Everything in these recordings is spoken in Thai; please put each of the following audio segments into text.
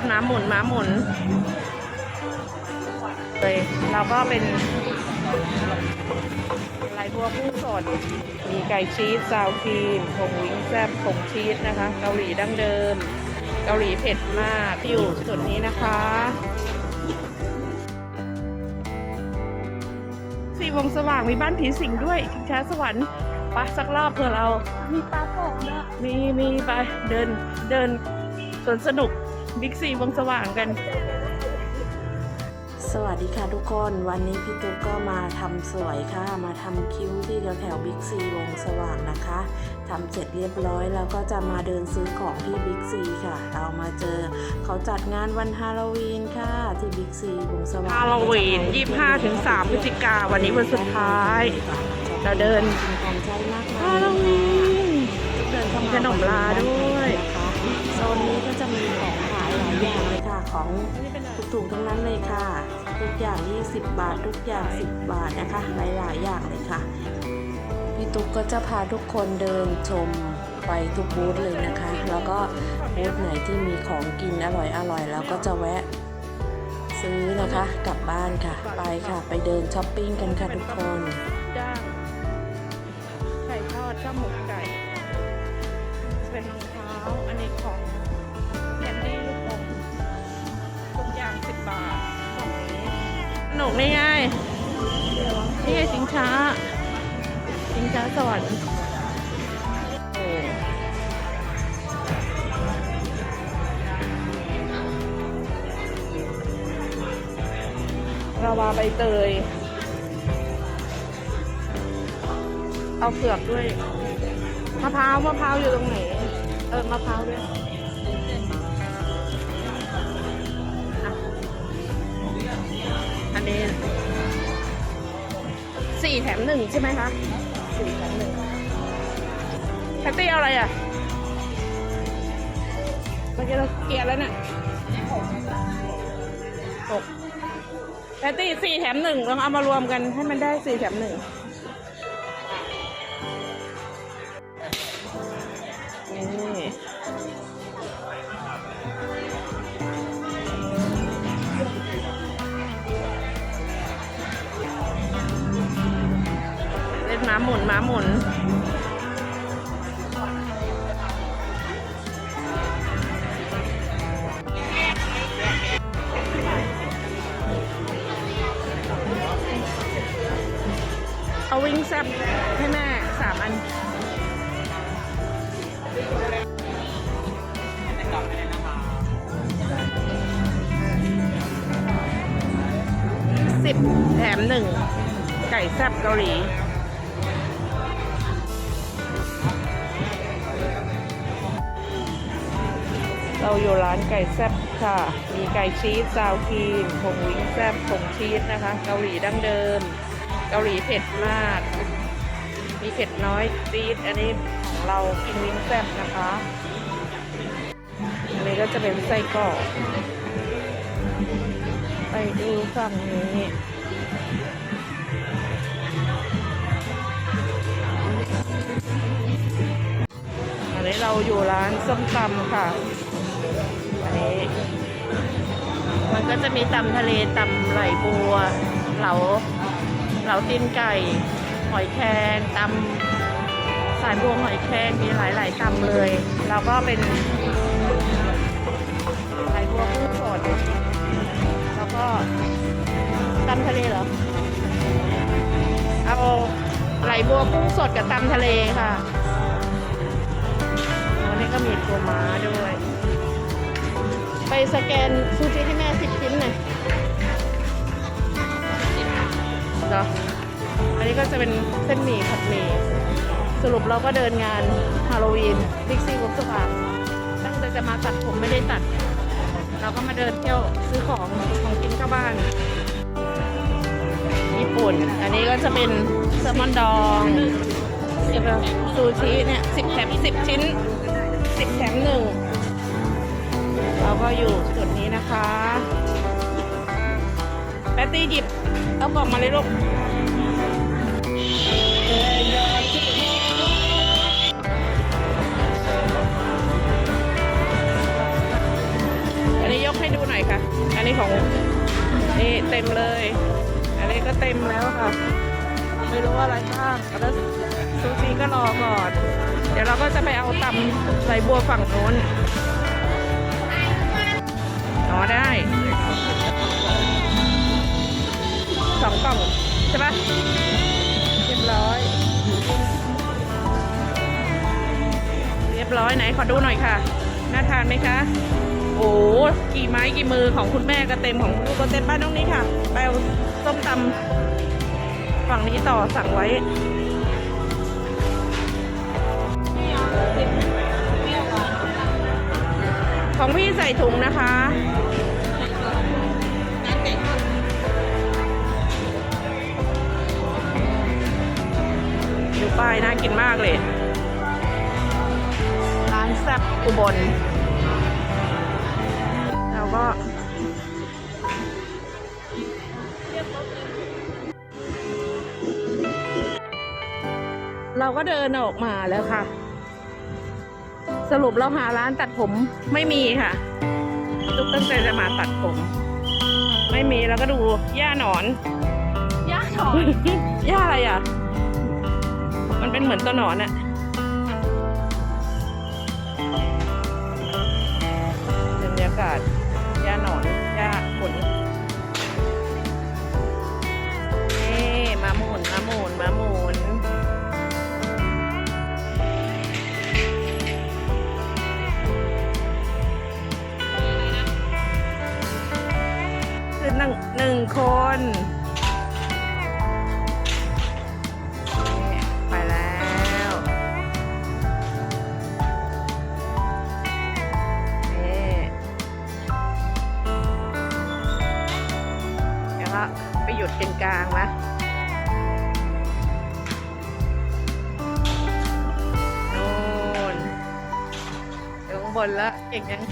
เป็นม้าหมุนม้าหมุนเลยเราก็เป็นไหลบัวกุ้งสดมีไก่ชีสซาวครีมผงวิงแซบผงชีสนะคะ เกาหลีดั้งเดิม เกาหลีเผ็ดมากอยู่จุดนี้นะคะสี่วงสว่างมีบ้านผีสิงด้วยชิงช้าสวรรค์ไปะสักรอบเผื่อเรา มีปลาโป่งด้วยมีมีไปเดินเดินสวนสนุก บิ๊กซีวงสว่างกัน สวัสดีค่ะทุกคนวันนี้พี่ตุ๊กก็มาทำสวยค่ะ มาทำคิ้วที่แถวแถวบิ๊กซีวงสว่างนะคะทำเสร็จเรียบร้อยแล้วก็จะมาเดินซื้อของที่บิ๊กซีค่ะ เรามาเจอเขาจัดงานวันฮาโลวีนค่ะที่บิ๊กซีวงสว่างฮาโลวีน25ถึง3พฤศจิกาวันนี้วันสุดท้าย เราเดินกินของใช้มากมายฮาโลวีนเดินเข้ามาขนมลาด้วย 10 บาททุกอย่าง 10 บาทนะคะ หลายๆอย่างเลยค่ะ พี่ตุ๊กก็จะพาทุกคนเดินชมไปทุกบูธเลยนะคะ แล้วก็บูธไหนที่มีของกินอร่อยอร่อยแล้วก็จะแวะซื้อนะคะกลับบ้านค่ะ ไปค่ะ ไปเดินช้อปปิ้งกันค่ะทุกคนจ้างไก่ทอดข้าหมูไก่ เป็นรองเท้าอันนี้ของ กนี่ไง นี่ไงสิงช้าสิงช้าสวรรค์ระวาใบเตย เอาเปลือกด้วย มะพร้าว มะพร้าวอยู่ตรงไหน เออ มะพร้าวด้วย มหนึ่งใช่ไหมคะสี่แถมหนึ่งแพตตี้เอาอะไรอะเมื่อกี้เราเกลียร์แล้วน่ะหกแพตตี้สี่แถมหนึ่งลองเอามารวมกันให้มันได้สี่แถมหนึ่งนี่ มุนม้าหมุน เอาวิงแซบให้แม่สามอันสิบแถมหนึ่งไก่แซบเกาหลี เราอยู่ร้านไก่แซ่บค่ะ มีไก่ชีสซาวครีมผงวิ้งแซ่บผงชีสนะคะ เกาหลีดั้งเดิม เกาหลีเผ็ดมาก มีเผ็ดน้อยตีดอันนี้ของเรากินวิ้งแซ่บนะคะ อันนี้ก็จะเป็นไส้กรอกไปดูฝั่งนี้อันนี้เราอยู่ร้านส้มตำค่ะ นี้ มันก็จะมีตำทะเลตำไหลบัว เหลาเหลาตีนไก่ หอยแครงตำสายบัวหอยแครงมีหลายๆตำเลย เราก็เป็นไหลบัวกุ้งสดแล้วก็ตำทะเลเหรอ เอาไหลบัวกุ้งสดกับตำทะเลค่ะ วันนี้ก็มีตัวม้าด้วย ไปสแกนซูชิให้แม่สิบชิ้นหน่อยเหรออันนี้ก็จะเป็นเส้นหมี่ผัดหมี่สรุปเราก็เดินงานฮาโลวีนบิ๊กซีวอล์กสปาตั้งแต่จะมาตัดผมไม่ได้ตัด เราก็มาเดินเที่ยวซื้อของของกินเข้าบ้านญี่ปุ่น อันนี้ก็จะเป็นแซลมอนดองเกี่ยวกับซูชิเนี่ยสิบแถมสิบชิ้นสิบแถมหนึ่ง เราก็อยู่จุดนี้นะคะแปตตี้หยิบเอากล่องมาเลยลูกอันนี้ยกให้ดูหน่อยค่ะ อันนี้ของนี่เต็มเลย อันนี้ก็เต็มแล้วค่ะ ไม่รู้ว่าอะไรบ้างแล้วซูชิก็รอก่อน เดี๋ยวเราก็จะไปเอาตำไหลบัวฝั่งโน้น อ๋อได้สองกล่องใช่ปะเรียบร้อย เรียบร้อยไหนขอดูหน่อยค่ะ น่าทานไหมคะ โอ้กี่ไม้กี่มือของคุณแม่ก็เต็มของคุณลูกก็เต็มบ้านตรงนี้ค่ะ ไปส้มตำฝั่งนี้ต่อสั่งไว้ ของพี่ใส่ถุงนะคะอยู่ป้ายน่ากินมากเลย ร้านแซ่บอุบลเราก็เราก็เดินออกมาแล้วค่ะ สรุปเราหาร้านตัดผมไม่มีค่ะ ทุกตั้งใจจะมาตัดผม ไม่มีแล้วก็ดูหญ้าหนอนย่าถอนหญ้าอะไรอะ มันเป็นเหมือนตัวหนอนอะบรรยากาศ คนนี่ไปแล้ว นี่เดี๋ยวก็ไปหยุดกันกลางนะโน่นเดี๋ยวข้างบนแล้วเก่งยัง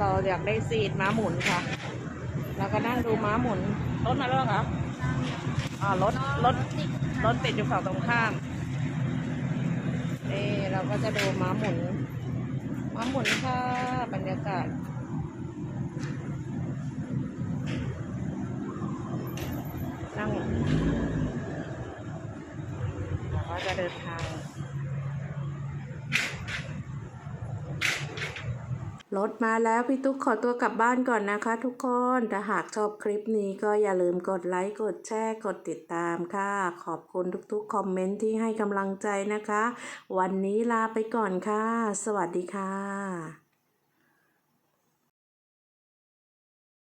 เราอยากได้ซีดม้าหมุนค่ะ แล้วก็นั่งดูม้าหมุน รถมาแล้วเหรอคะอ่ารถรถรถติดอยู่ฝั่งตรงข้ามนี่เราก็จะดูม้าหมุน ม้าหมุนค่ะบรรยากาศนั่งเราก็จะเดินทาง รถมาแล้วพี่ตุ๊กขอตัวกลับบ้านก่อนนะคะทุกคน ถ้าหากชอบคลิปนี้ก็อย่าลืมกดไลค์ กดแชร์ กดติดตามค่ะ ขอบคุณทุกๆ คอมเมนต์ที่ให้กำลังใจนะคะ วันนี้ลาไปก่อนค่ะ สวัสดีค่ะ